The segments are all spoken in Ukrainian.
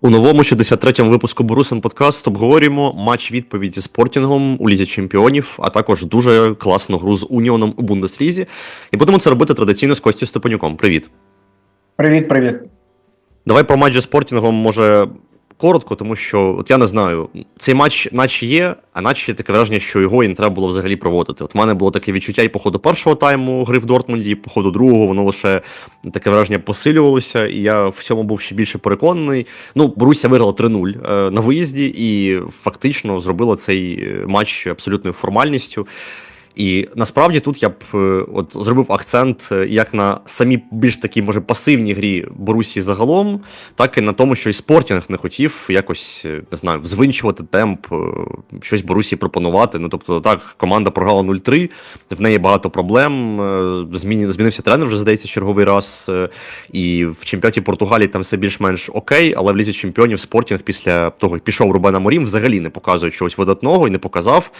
У новому 63-му випуску Борусин подкаст обговорюємо матч відповідь зі спортінгом у лізі чемпіонів, а також дуже класну гру з Уніоном у Бундеслізі. І будемо це робити традиційно з Костю Степанюком. Привіт. Привіт, привіт. Давай про матч зі спортінгом, може, коротко, тому що от я не знаю, цей матч наче є, а наче таке враження, що його і не треба було взагалі проводити. От в мене було таке відчуття і по ходу першого тайму гри в Дортмунді, і по ходу другого воно лише таке враження посилювалося, і я в цьому був ще більше переконаний. Ну, Боруся виграла 3-0 е, на виїзді і фактично зробила цей е, матч абсолютною формальністю. І насправді тут я б е, от зробив акцент е, як на самі більш такі, може, пасивній грі Борусі загалом, так і на тому, що і Спортінг не хотів якось е, не знаю, взвинчувати темп, щось Борусі пропонувати. Ну тобто, так, команда програла 0-3, в неї багато проблем. змінився тренер вже здається черговий раз. І в чемпіонаті Португалії там все більш-менш окей, але в лізі чемпіонів Спортінг після того, як пішов Рубен Аморім, взагалі не показує чогось видатного і не показав.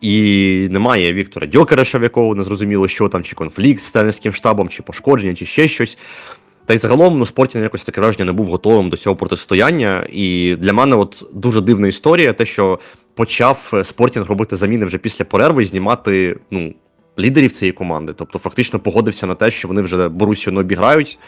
І немає Віктора Дьокереша, в якого не зрозуміло, що там, чи конфлікт з тренерським штабом, чи пошкодження, чи ще щось. Та й загалом ну, Спортінг якось таке враження не був готовим до цього протистояння. І для мене от дуже дивна історія, те, що почав е, Спортінг робити заміни вже після перерви і знімати ну, лідерів цієї команди. Тобто, фактично погодився на те, що вони вже Борусію не обіграють.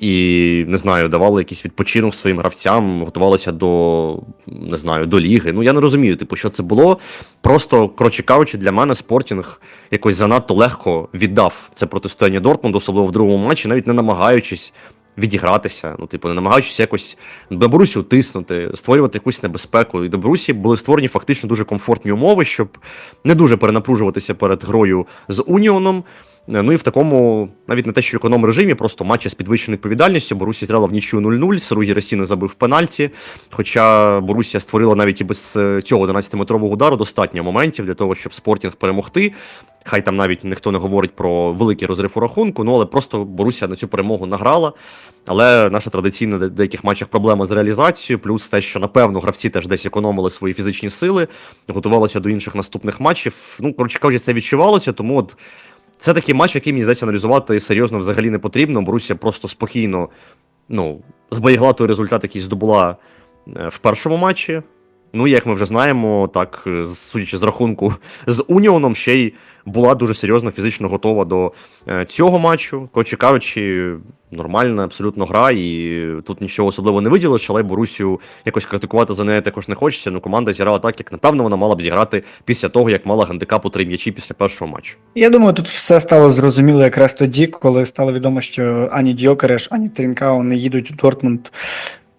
І не знаю, давали якийсь відпочинок своїм гравцям, готувалися до не знаю, до ліги. Ну я не розумію, типу, що це було. Просто, коротше кажучи, для мене спортінг якось занадто легко віддав це протистояння Дортмунду, особливо в другому матчі, навіть не намагаючись відігратися. Ну, типу, не намагаючись якось до Борусі тиснути, створювати якусь небезпеку. І до Борусі були створені фактично дуже комфортні умови, щоб не дуже перенапружуватися перед грою з Уніоном. Е, Ну і в такому, навіть не те, що в економ режимі, просто матчі з підвищеною відповідальністю. Борусія зіграла в нічю 0-0, Саругі Рестіни забив пенальті. Хоча Борусія створила навіть і без е, цього 11-метрового удару достатньо моментів для того, щоб спортінг перемогти. Хай там навіть ніхто не говорить про великий розрив у рахунку, ну але просто Борусія на цю перемогу награла. Але наша традиційна в деяких матчах проблема з реалізацією, плюс те, що напевно гравці теж десь економили свої фізичні сили, готувалися до інших наступних матчів. Ну, коротше кажучи, це відчувалося, тому от. Це такий матч, який, мені здається, аналізувати серйозно взагалі не потрібно. Борусія просто спокійно ну, зберігла той результат, який здобула е, в першому матчі. Ну, як ми вже знаємо, так, е, судячи з рахунку з Уніоном, ще й була дуже серйозно фізично готова до е, цього матчу. Коротше кажучи, нормальна абсолютно гра, і тут нічого особливо не виділиш, але Борусію якось критикувати за нею також не хочеться. Ну, команда зіграла так, як напевно вона мала б зіграти після того, як мала гандикапу три м'ячі після першого матчу. Я думаю, тут все стало зрозуміло якраз тоді, коли стало відомо, що ані Дьокереш, ані Трінкао не їдуть у Дортмунд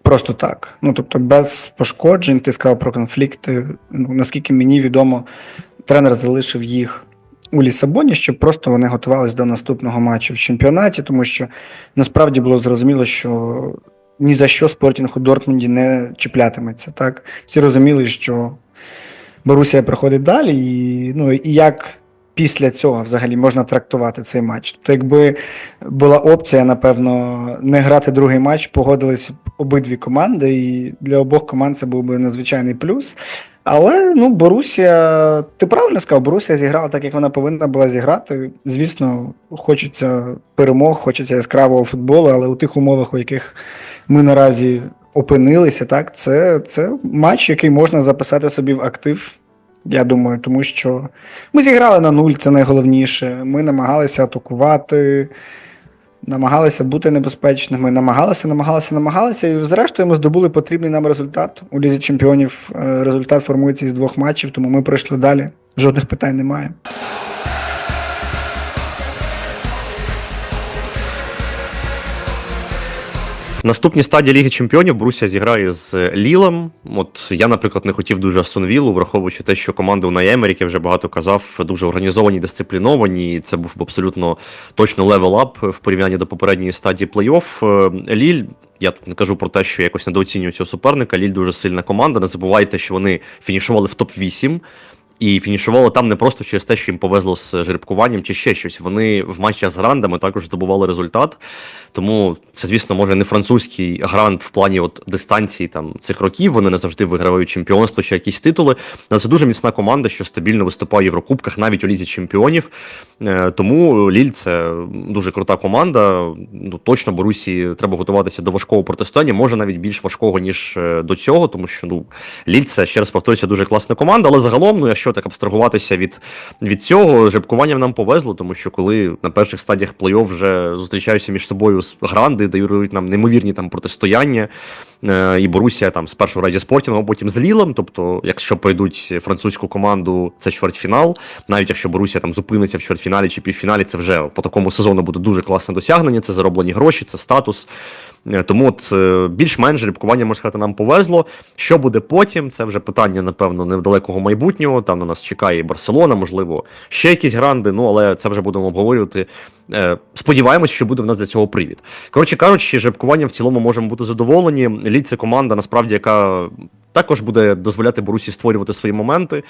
просто так. Ну тобто, без пошкоджень, ти сказав про конфлікти. Ну, наскільки мені відомо, тренер залишив їх у Лісабоні, щоб просто вони готувалися до наступного матчу в чемпіонаті, тому що насправді було зрозуміло, що ні за що спортінг у Дортмунді не чіплятиметься. Так? Всі розуміли, що Борусія приходить далі, і, ну, і як після цього взагалі можна трактувати цей матч. Тобто, якби була опція, напевно, не грати другий матч, погодились обидві команди, і для обох команд це був би надзвичайний плюс. Але ну, Борусія, ти правильно сказав, Борусія зіграла так, як вона повинна була зіграти. Звісно, хочеться перемог, хочеться яскравого футболу, але у тих умовах, у яких ми наразі опинилися, так, це, це матч, який можна записати собі в актив. Я думаю, тому що ми зіграли на нуль, це найголовніше. Ми намагалися атакувати, намагалися бути небезпечними, намагалися, намагалися, намагалися. І зрештою ми здобули потрібний нам результат. У Лізі Чемпіонів е, результат формується із двох матчів, тому ми пройшли далі. Жодних питань немає. Наступні стадії Ліги Чемпіонів Борусія зіграє з Лілем. От я, наприклад, не хотів дуже Астонвілу, враховуючи те, що команда у Наємері, як я вже багато казав, дуже організовані, дисципліновані. І це був абсолютно точно левел-ап в порівнянні до попередньої стадії плей-офф. Е, Ліль. Я тут не кажу про те, що якось недооцінюю цього суперника. Ліль дуже сильна команда. Не забувайте, що вони фінішували в топ-8. І фінішували там не просто через те, що їм повезло з жеребкуванням чи ще щось. Вони в матчах з грандами також здобували результат. Тому це, звісно, може не французький грант в плані от дистанції там цих років. Вони не завжди вигравають чемпіонство чи якісь титули. Але це дуже міцна команда, що стабільно виступає в Єврокубках, навіть у лізі чемпіонів. Е, Тому Ліль це дуже крута команда. Ну точно Борусі треба готуватися до важкого протистояння, може навіть більш важкого ніж е, до цього, тому що ну Ліль це ще раз повторюся, дуже класна команда. Але загалом, ну якщо так абстрагуватися від, від цього, жеребкуванням нам повезло, тому що коли на перших стадіях плей-офф вже зустрічаються між собою з- гранди, дають нам неймовірні там протистояння. Е, І Борусія там спершу раді Спортінгом, а потім з Лілем. Тобто, якщо пройдуть французьку команду, це чвертьфінал. Навіть якщо Борусія там зупиниться в чвертьфіналі чи півфіналі, це вже по такому сезону буде дуже класне досягнення. Це зароблені гроші, це статус. Е, Тому от е, більш-менш рябкування, можна сказати, нам повезло. Що буде потім? Це вже питання, напевно, невдалекого майбутнього. Там на нас чекає і Барселона, можливо, ще якісь гранди. Ну але це вже будемо обговорювати. Е, Сподіваємось, що буде в нас для цього привід. Коротше кажучи, жеребкуванням в цілому можемо бути задоволені. Лід це команда, насправді, яка також буде дозволяти Борусі створювати свої моменти.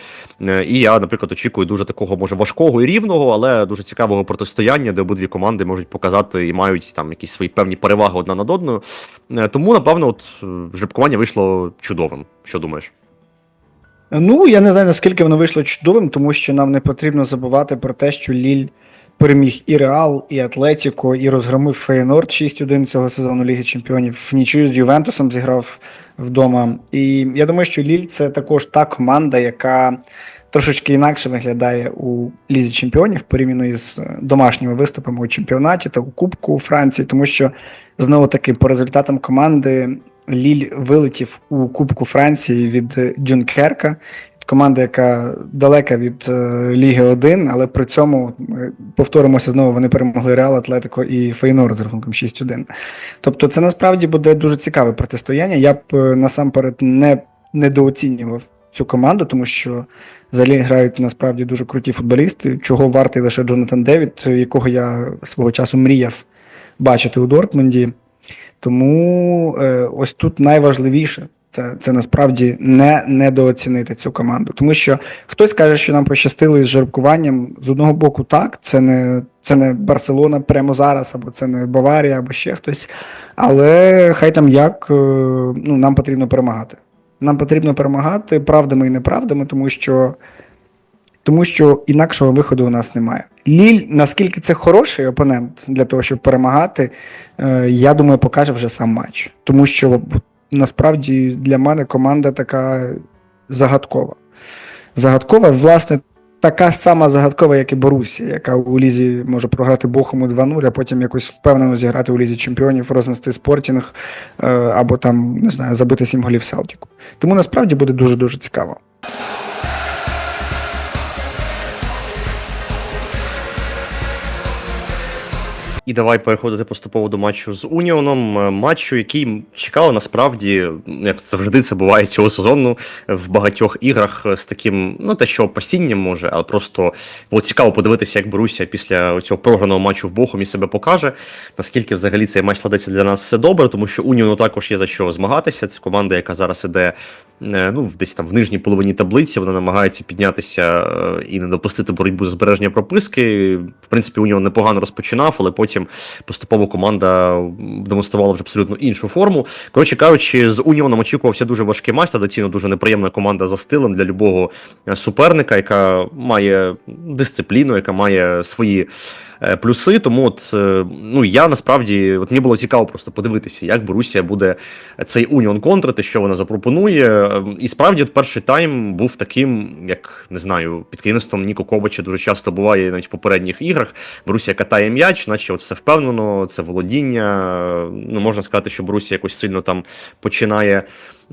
Е, І я, наприклад, очікую дуже такого, може, важкого і рівного, але дуже цікавого протистояння, де обидві команди можуть показати і мають там якісь свої певні переваги одна над одною. Е, Тому, напевно, от е, жеребкування вийшло чудовим. Що думаєш? Ну, я не знаю, наскільки воно вийшло чудовим, тому що нам не потрібно забувати про те, що Ліль переміг і Реал, і Атлетіко, і розгромив Фейнорд 6-1 цього сезону Ліги Чемпіонів. В нічию з Ювентусом зіграв вдома. І я думаю, що Ліль це також та команда, яка трошечки інакше виглядає у Лізі Чемпіонів порівняно із домашніми виступами у чемпіонаті та у Кубку у Франції, тому що знову таки по результатам команди Ліль вилетів у Кубку Франції від е, Дюнкерка. Команда, яка далека від е, Ліги 1, але при цьому ми повторимося знову, вони перемогли Реал, Атлетико і Фейнорд з рахунком 6-1. Тобто, це насправді буде дуже цікаве протистояння. Я б е, насамперед не недооцінював цю команду, тому що за Ліль грають насправді дуже круті футболісти, чого вартий лише Джонатан Девід, якого я свого часу мріяв бачити у Дортмунді. Тому е, ось тут найважливіше це, це насправді не недооцінити цю команду. Тому що хтось каже, що нам пощастило із жеребкуванням. З одного боку, так, це не, це не Барселона прямо зараз, або це не Баварія, або ще хтось. Але хай там як, е, ну, нам потрібно перемагати. Нам потрібно перемагати правдами і неправдами, тому що. Тому що інакшого виходу у нас немає. Ліль, наскільки це хороший опонент для того, щоб перемагати, е, я думаю, покаже вже сам матч. Тому що насправді для мене команда така загадкова. Загадкова, власне, така сама загадкова, як і Борусія, яка у Лізі може програти Бохому 2-0, а потім якось впевнено зіграти у Лізі чемпіонів, рознести спортінг е, або там, не знаю, забити сім голів Селтіку. Тому насправді буде дуже-дуже цікаво. І давай переходити поступово до матчу з Уніоном. Е, Матчу, який чекали насправді, як завжди це буває цього сезону в багатьох іграх з таким, ну те, що опасінням може, але просто було цікаво подивитися, як Борусія після цього програного матчу в Бохумі себе покаже. Наскільки взагалі цей матч складеться для нас все добре, тому що Уніону також є за що змагатися. Це команда, яка зараз іде е, ну, десь там в нижній половині таблиці. Вона намагається піднятися е, і не допустити боротьбу за збереження прописки. В принципі, Уніон непогано розпочинав, але потім поступово команда демонструвала вже абсолютно іншу форму. Коротше кажучи, з Уніоном очікувався дуже важкий матч, традиційно дуже неприємна команда за стилем для любого суперника, яка має дисципліну, яка має свої плюси. Тому от е, ну я насправді от мені було цікаво просто подивитися, як Борусія буде цей Уніон контрити, що вона запропонує. Е, І справді от перший тайм був таким, як не знаю, під керівництвом Ніко Ковача дуже часто буває навіть в попередніх іграх. Борусія катає м'яч, наче от все впевнено, це володіння. Ну можна сказати, що Борусія якось сильно там починає.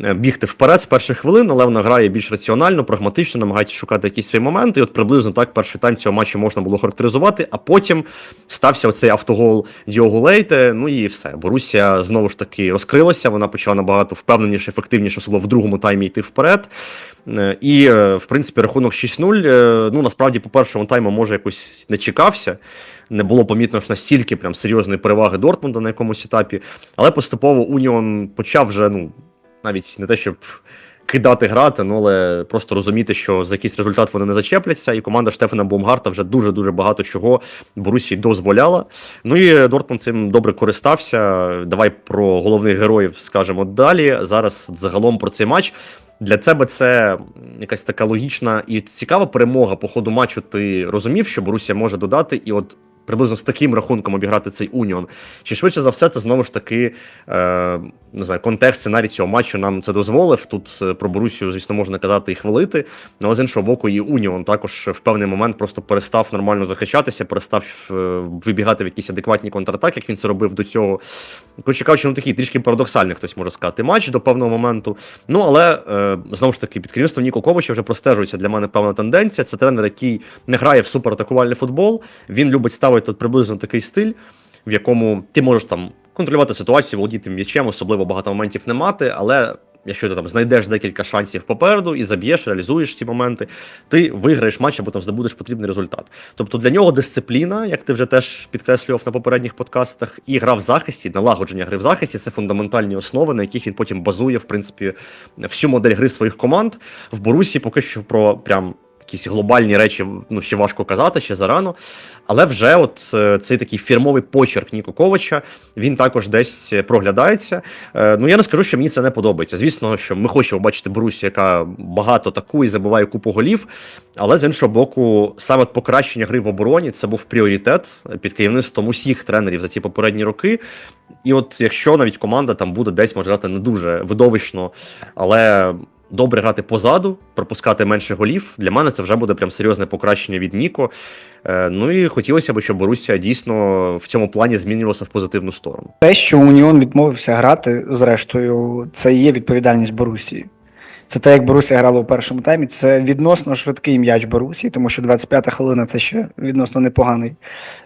Е, Бігти вперед з перших хвилин, але вона грає більш раціонально, прагматично, намагається шукати якісь свої моменти. І от приблизно так перший тайм цього матчу можна було характеризувати. А потім стався оцей автогол Діогу Лейте. Ну і все. Борусія знову ж таки розкрилася. Вона почала набагато впевненіше, ефективніше, особливо в другому таймі йти вперед. Е, І, е, в принципі, рахунок 6-0. е, Ну насправді, по першому тайму, може, якось не чекався. Не було помітно ж настільки прям серйозної переваги Дортмунда на якомусь етапі, але поступово Уніон почав вже ну навіть не те, щоб кидати грати, ну але просто розуміти, що за якийсь результат вони не зачепляться, і команда Штефана Бомгарта вже дуже дуже багато чого Борусі дозволяла. Ну і Дортмунд цим добре користався. Давай про головних героїв скажемо далі. Зараз загалом про цей матч. Для тебе це якась така логічна і цікава перемога по ходу матчу. Ти розумів, що Борусія може додати, і от приблизно з таким рахунком обіграти цей Уніон. Чи швидше за все, це знову ж таки е, не знаю, контекст сценарій цього матчу нам це дозволив. Тут е, про Борусію, звісно, можна казати і хвалити. Але з іншого боку, і Уніон також в певний момент просто перестав нормально захищатися, перестав е, вибігати в якісь адекватні контратаки, як він це робив до цього. Коротше кажучи, ну такий трішки парадоксальний, хтось може сказати, матч до певного моменту. Ну але е, знову ж таки, під керівництвом Ніко Ковача вже простежується для мене певна тенденція. Це тренер, який не грає в суператакувальний футбол. Він любить ставити от приблизно такий стиль, в якому ти можеш там контролювати ситуацію, володіти м'ячем, особливо багато моментів не мати, але. Якщо ти там знайдеш декілька шансів попереду і заб'єш, реалізуєш ці моменти, ти виграєш матч або там здобудеш потрібний результат. Тобто для нього дисципліна, як ти вже теж підкреслював на попередніх подкастах, і гра в захисті, налагодження гри в захисті це фундаментальні основи, на яких він потім базує, в принципі, всю модель гри своїх команд. В Борусі поки що про прям. Якісь глобальні речі ну ще важко казати, ще зарано. Але вже от е, цей такий фірмовий почерк Ніко Ковача він також десь проглядається. Е, ну я не скажу, що мені це не подобається. Звісно, що ми хочемо бачити Борусі, яка багато атакує, забиває купу голів. Але з іншого боку, саме покращення гри в обороні це був пріоритет під керівництвом усіх тренерів за ці попередні роки. І от якщо навіть команда там буде десь може не дуже видовищно, але добре грати позаду, пропускати менше голів. Для мене це вже буде прям серйозне покращення від Ніко. Е, ну і хотілося б, щоб Борусія дійсно в цьому плані змінювалася в позитивну сторону. Те, що Уніон відмовився грати, зрештою, це є відповідальність Борусії. Це те, як Борусія грала у першому таймі. Це відносно швидкий м'яч Борусії, тому що 25-та хвилина це ще відносно непоганий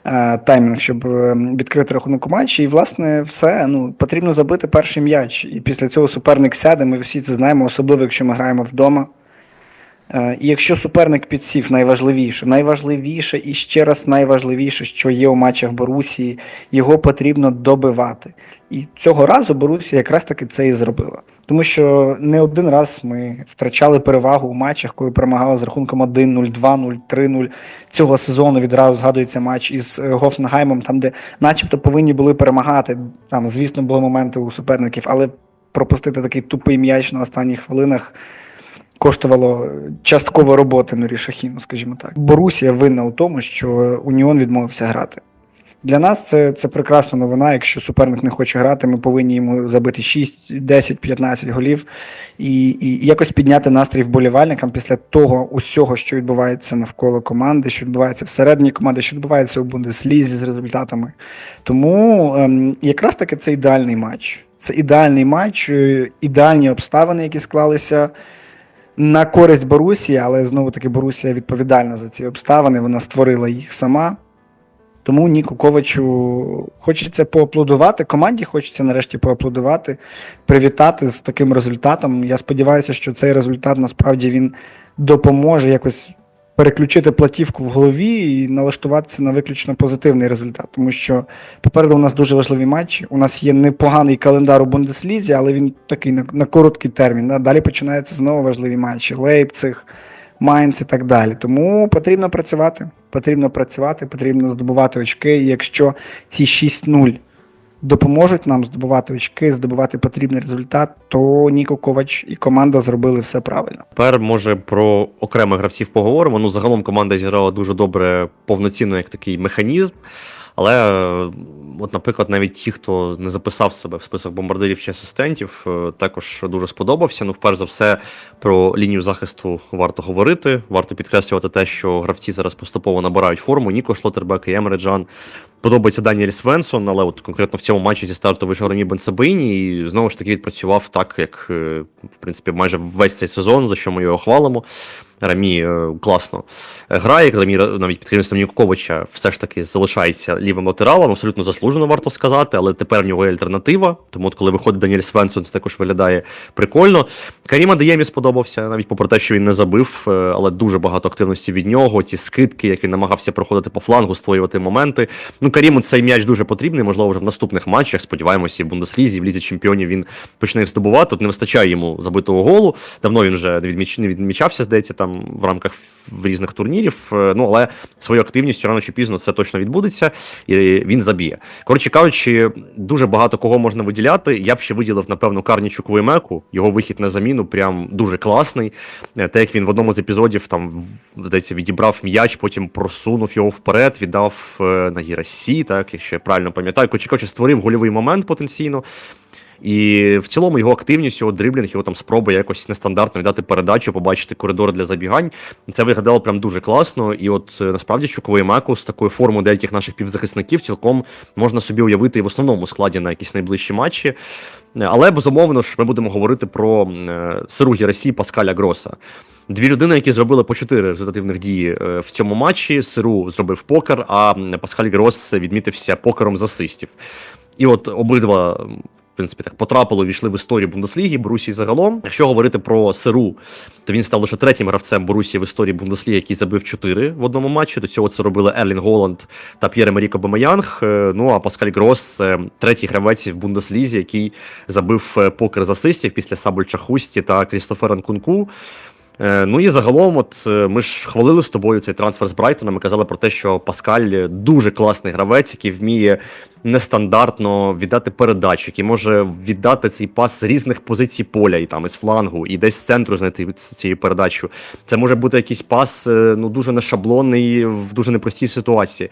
е, таймінг, щоб е, відкрити рахунок у матчі. І, власне, все. Ну, потрібно забити перший м'яч. І після цього суперник сяде. Ми всі це знаємо, особливо якщо ми граємо вдома. Е, І якщо суперник підсів, найважливіше, найважливіше і ще раз найважливіше, що є у матчах Борусії, його потрібно добивати. І цього разу Борусія якраз таки це і зробила. Тому що не один раз ми втрачали перевагу у матчах, коли перемагали з рахунком 1-0, 2-0, 3-0. Цього сезону відразу згадується матч із е, Гофенгаймом, там, де начебто повинні були перемагати. Там, звісно, були моменти у суперників, але пропустити такий тупий м'яч на останніх хвилинах коштувало частково роботи Нурі Шахіну, скажімо так. Борусія винна у тому, що Уніон відмовився грати. Для нас це, це прекрасна новина. Якщо суперник не хоче грати, ми повинні йому забити 6, 10, 15 голів і, і якось підняти настрій вболівальникам після того усього, що відбувається навколо команди, що відбувається всередині команди, що відбувається у Бундеслізі з результатами. Тому ем, якраз таки це ідеальний матч. Це ідеальний матч, е, ідеальні обставини, які склалися на користь Борусії, але знову таки Борусія відповідальна за ці обставини, вона створила їх сама. Тому Ніку Ковачу хочеться поаплодувати. Команді хочеться нарешті поаплодувати, привітати з таким результатом. Я сподіваюся, що цей результат насправді він допоможе якось переключити платівку в голові і налаштуватися на виключно позитивний результат. Тому що попереду у нас дуже важливі матчі. У нас є непоганий календар у Бундеслізі, але він такий на, на короткий термін. Да? Далі починаються знову важливі матчі. Лейпциг, Майнц і так далі. Тому потрібно працювати. Потрібно працювати, потрібно здобувати очки. І якщо ці 6-0 допоможуть нам здобувати очки, здобувати потрібний результат, то Ніко Ковач і команда зробили все правильно. Тепер може про окремих гравців поговоримо. Ну, загалом команда зіграла дуже добре, повноцінно як такий механізм. Але, е, от, наприклад, навіть ті, хто не записав себе в список бомбардирів чи асистентів, е, також дуже сподобався. Ну, вперше за все, про лінію захисту варто говорити. Варто підкреслювати те, що гравці зараз поступово набирають форму. Ніко Шлотербек і Емре Джан. Подобається Даніель Свенсон, але от конкретно в цьому матчі зі старту вийшов Ромі Бенсабині і знову ж таки відпрацював так, як е, в принципі майже весь цей сезон, за що ми його хвалимо. Рамі е, класно е, грає. Рамі навіть під керівництвом Нікоковича все ж таки залишається лівим латералом, абсолютно заслужено варто сказати, але тепер в нього є альтернатива. Тому от коли виходить Даніель Свенсон, це також виглядає прикольно. Каріма Деємі сподобався, навіть попри те, що він не забив, е, але дуже багато активності від нього. Ці скидки, як він намагався проходити по флангу, створювати моменти. Ну, Каріму цей м'яч дуже потрібний. Можливо, вже в наступних матчах. Сподіваємося, і в Бундеслізі, і в лізі чемпіонів він почне їх здобувати. Тут не вистачає йому забитого голу. Давно він вже не відмічався, здається, там в рамках різних турнірів. Е, Ну але своєю активністю рано чи пізно це точно відбудеться, і він заб'є. Коротше кажучи, дуже багато кого можна виділяти. Я б ще виділив, напевно, Карнічу Квеймеку. Його вихід на заміну прям дуже класний. Е, Те, як він в одному з епізодів там здається, відібрав м'яч, потім просунув його вперед, віддав е, на Гірасі, так, якщо я правильно пам'ятаю. Коротше кажучи, створив гольовий момент потенційно. І в цілому його активність, його дриблінг, його там спроба якось нестандартно віддати передачу, побачити коридор для забігань. Це виглядало прям дуже класно. І от е, насправді Чуковий Маку з такою формою деяких наших півзахисників цілком можна собі уявити і в основному складі на якісь найближчі матчі. Е, Але безумовно ж ми будемо говорити про е, сиру Герасі Паскаля Гроса. Дві людини, які зробили по чотири результативних дії в цьому матчі. Сиру зробив покер, а Паскаль Грос відмітився покером з асистів. І от обидва, принципі, так потрапили, війшли в історію Бундесліги, Борусії загалом. Якщо говорити про Серу, то він став лише третім гравцем Борусії в історії Бундесліги, який забив чотири в одному матчі. До цього це робили Ерлін Голланд та П'єре Маріко Бамаянг. Е, Ну а Паскаль Грос це третій гравець в Бундеслізі, який забив е, покер з асистів після Сабуль Чахусті та Крістофера Нкунку. Е, Ну і загалом, от е, ми ж хвалили з тобою цей трансфер з Брайтона. Ми казали про те, що Паскаль дуже класний гравець, який вміє нестандартно віддати передачу, який може віддати цей пас з різних позицій поля, і там із флангу, і десь з центру знайти цією передачу. Це може бути якийсь пас е, ну дуже нешаблонний в дуже непростій ситуації.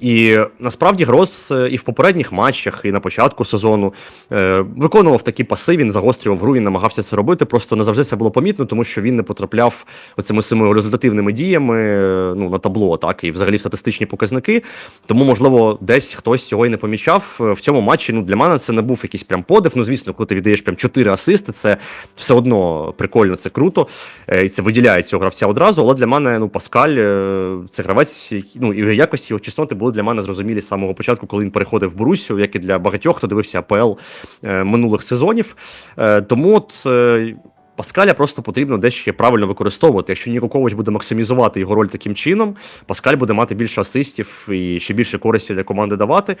І насправді Грос е, і в попередніх матчах, і на початку сезону е, виконував такі паси, він загострював гру, він намагався це робити. Просто не завжди це було помітно, тому що він не потрапляв оцими своїми результативними діями е, ну, на табло, так, і взагалі в статистичні показники. Тому, можливо, десь хтось цього і не помічав. В цьому матчі ну, для мене це не був якийсь прям подив. Ну, звісно, коли ти віддаєш прям 4 асисти, це все одно прикольно, це круто. І це виділяє цього гравця одразу. Але для мене ну, Паскаль це гравець, ну, і якості його чесноти були для мене зрозумілі з самого початку, коли він переходив в Борусю, як і для багатьох, хто дивився АПЛ е, минулих сезонів. Е, Тому от. Паскаля просто потрібно дещо правильно використовувати. Якщо Нікокович буде максимізувати його роль таким чином, Паскаль буде мати більше асистів і ще більше користі для команди давати.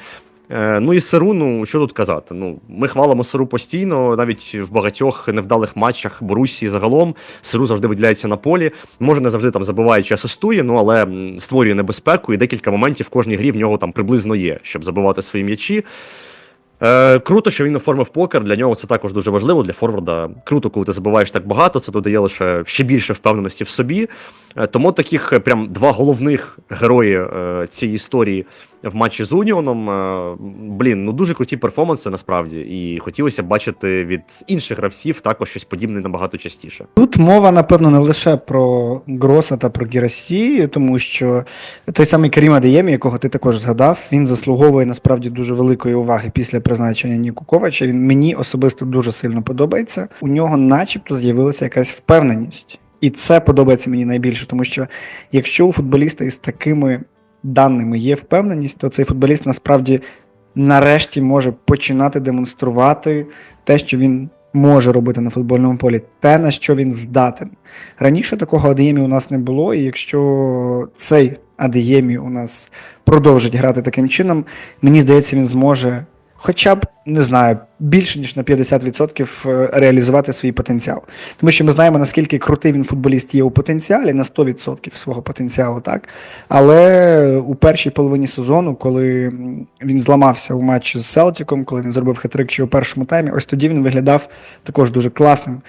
Е, ну і Сиру, ну що тут казати? Ну, ми хвалимо Сиру постійно, навіть в багатьох невдалих матчах Борусії загалом. Сиру завжди виділяється на полі. Може, не завжди там забиває чи асистує, ну але створює небезпеку, і декілька моментів в кожній грі в нього там приблизно є, щоб забивати свої м'ячі. Е, круто, що він оформив покер. Для нього це також дуже важливо. Для Форварда круто, коли ти забуваєш так багато. Це додає лише ще більше впевненості в собі. Е, тому таких е, прям два головних герої е, цієї історії в матчі з Уніоном. Блін, ну дуже круті перформанси насправді. І хотілося бачити від інших гравців також щось подібне набагато частіше. Тут мова, напевно, не лише про Гроса та про Гірасі, тому що той самий Карім Адеємі, якого ти також згадав, він заслуговує насправді дуже великої уваги після призначення Ніку Ковача. Він мені особисто дуже сильно подобається. У нього, начебто, з'явилася якась впевненість. І це подобається мені найбільше, тому що якщо у футболіста із такими даними є впевненість, то цей футболіст насправді нарешті може починати демонструвати те, що він може робити на футбольному полі, те, на що він здатен. Раніше такого Адеємі у нас не було, і якщо цей Адеємі у нас продовжить грати таким чином, мені здається, він зможе. Хоча б не знаю, більше ніж на 50% реалізувати свій потенціал. Тому що ми знаємо, наскільки крутий він футболіст є у потенціалі, на 100% свого потенціалу, так. Але у першій половині сезону, коли він зламався у матчі з Селтіком, коли він зробив хитрик ще у першому таймі, ось тоді він виглядав також дуже класним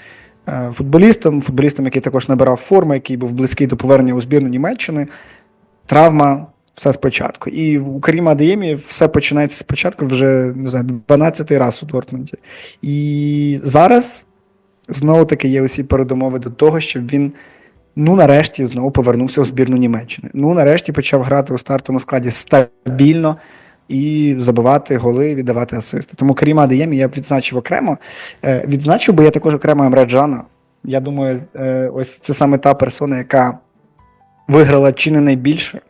е, футболістом, футболістом, який також набирав форму, який був близький до повернення у збірну Німеччини. Травма. Все спочатку. І у Каріма Адеємі все починається спочатку вже не знаю, 12-й раз у Дортмунді. І зараз знову таки є усі передумови до того, щоб він ну нарешті знову повернувся у збірну Німеччини. Ну, нарешті почав грати у стартовому складі стабільно і забивати голи, віддавати асисти. Тому Каріма Адеємі я б відзначив окремо. Е, Відзначив би я також окремо Емреджана. Я думаю, е, ось це саме та персона, яка виграла чи не найбільше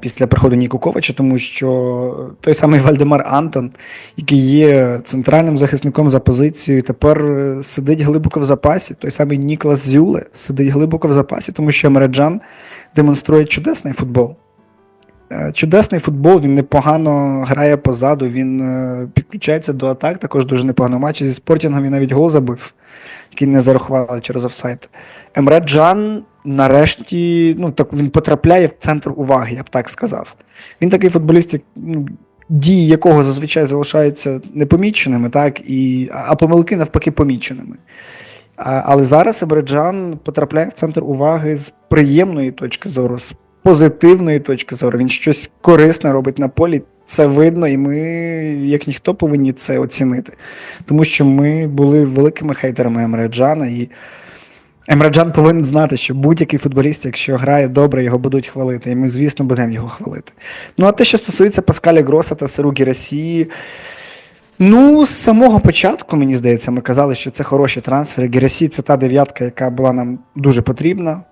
після приходу Ніку Ковача, тому що той самий Вальдемар Антон, який є центральним захисником за позицією, тепер е, сидить глибоко в запасі. Той самий Ніклас Зюле сидить глибоко в запасі, тому що Мереджан демонструє чудесний футбол. Е, Чудесний футбол, він непогано грає позаду, він е, підключається до атак, також дуже непогано матчі зі спортінгом, він навіть гол забив, який не зарахували через офсайд. Емре Джан нарешті ну, так, він потрапляє в центр уваги, я б так сказав. Він такий футболіст, як, ну, дії якого зазвичай залишаються непоміченими, так, і, а помилки навпаки поміченими. А, але зараз Емреджан потрапляє в центр уваги з приємної точки зору, з позитивної точки зору. Він щось корисне робить на полі. Це видно, і ми, як ніхто, повинні це оцінити. Тому що ми були великими хейтерами Емреджана, і Емреджан повинен знати, що будь-який футболіст, якщо грає добре, його будуть хвалити. І ми, звісно, будемо його хвалити. Ну, а те, що стосується Паскаля Гроса та Сиругі Росії, Ну, з самого початку, мені здається, ми казали, що це хороші трансфери. Герасі це та дев'ятка, яка була нам дуже потрібна.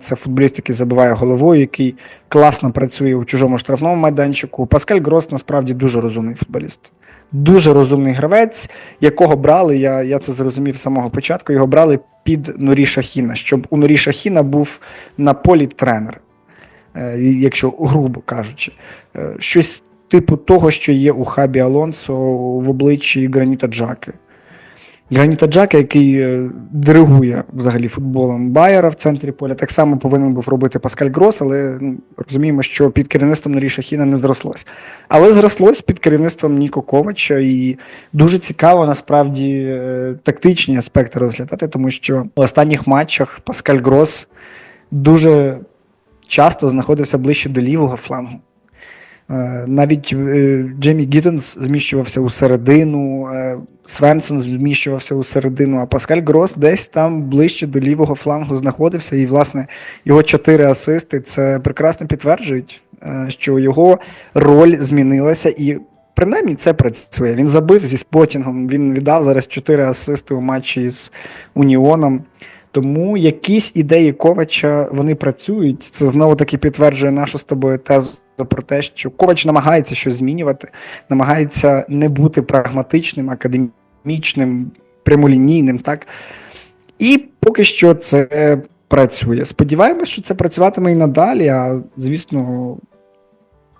Це футболіст, який забиває головою, який класно працює у чужому штрафному майданчику. Паскаль Грос насправді дуже розумний футболіст. Дуже розумний гравець, якого брали, я, я це зрозумів з самого початку. Його брали під Нурі Шахіна, щоб у Нурі Шахіна був на полі тренер, е, якщо грубо кажучи. Е, Щось типу того, що є у Хабі Алонсо в обличчі Граніта Джаки. Граніта Джака, який е, диригує взагалі футболом Байера в центрі поля, так само повинен був робити Паскаль Грос, але ну, розуміємо, що під керівництвом Норі Шахіна не зрослось. Але зрослось під керівництвом Ніко Ковача, і дуже цікаво насправді е, тактичні аспекти розглядати, тому що у останніх матчах Паскаль Грос дуже часто знаходився ближче до лівого флангу. Е, Навіть е, Джеймі Гіттенс зміщувався у середину, е, Свенсон зміщувався у середину, а Паскаль Грос десь там ближче до лівого флангу знаходився. І, власне, його чотири асисти це прекрасно підтверджують, що його роль змінилася і. Принаймні це працює. Він забив зі спотінгом, він віддав зараз чотири асисти у матчі з Уніоном. Тому якісь ідеї Ковача вони працюють. Це знову таки підтверджує нашу з тобою тезу про те, що Ковач намагається щось змінювати, намагається не бути прагматичним, академічним, прямолінійним, так? І поки що це працює. Сподіваємось, що це працюватиме і надалі. А звісно,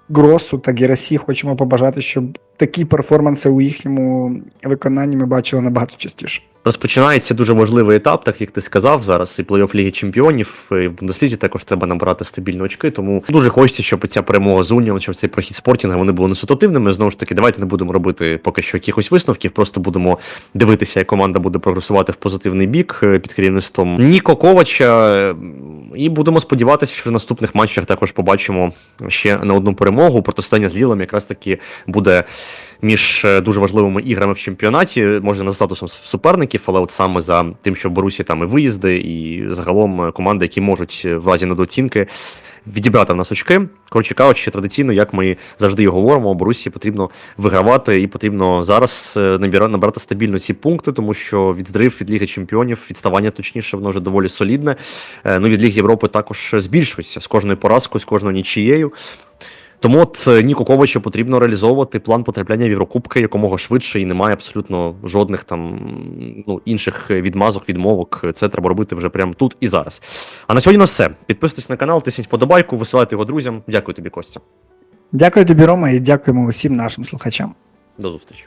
Гросу та Герасі хочемо побажати, щоб такі перформанси у їхньому виконанні ми бачили набагато частіше. Розпочинається дуже важливий етап, так як ти сказав. Зараз і плей-офф Ліги Чемпіонів, і в Бундеслізі також треба набирати стабільні очки. Тому дуже хочеться, щоб ця перемога з Уніон, щоб цей прохід спортінга вони були неситуативними. Знову ж таки, давайте не будемо робити поки що якихось висновків, просто будемо дивитися, як команда буде прогресувати в позитивний бік е, під керівництвом Ніко Ковача. І будемо сподіватися, що в наступних матчах також побачимо ще на одну перемогу. Протистояння з Лілом якраз таки буде між е, дуже важливими іграми в чемпіонаті, може не за статусом суперників, але от саме за тим, що в Борусі там і виїзди, і загалом е, команди, які можуть е, в разі недооцінки відібрати в нас очки. Коротше кажучи, традиційно, як ми завжди і говоримо, Борусі потрібно вигравати, і потрібно зараз набирати стабільно ці пункти, тому що відздрив від Ліги Чемпіонів, відставання точніше, воно вже доволі солідне. Ну від Ліги Європи також збільшується з кожною поразкою, з кожною нічією. Тому от е, Ніку Ковачу потрібно реалізовувати план потрапляння в Єврокубки якомога швидше, і немає абсолютно жодних там ну, інших відмазок, відмовок. Це треба робити вже прямо тут і зараз. А на сьогодні на все. Підписуйтесь на канал, тисніть подобайку, висилайте його друзям. Дякую тобі, Костя. Дякую тобі, Рома, і дякуємо усім нашим слухачам. До зустрічі.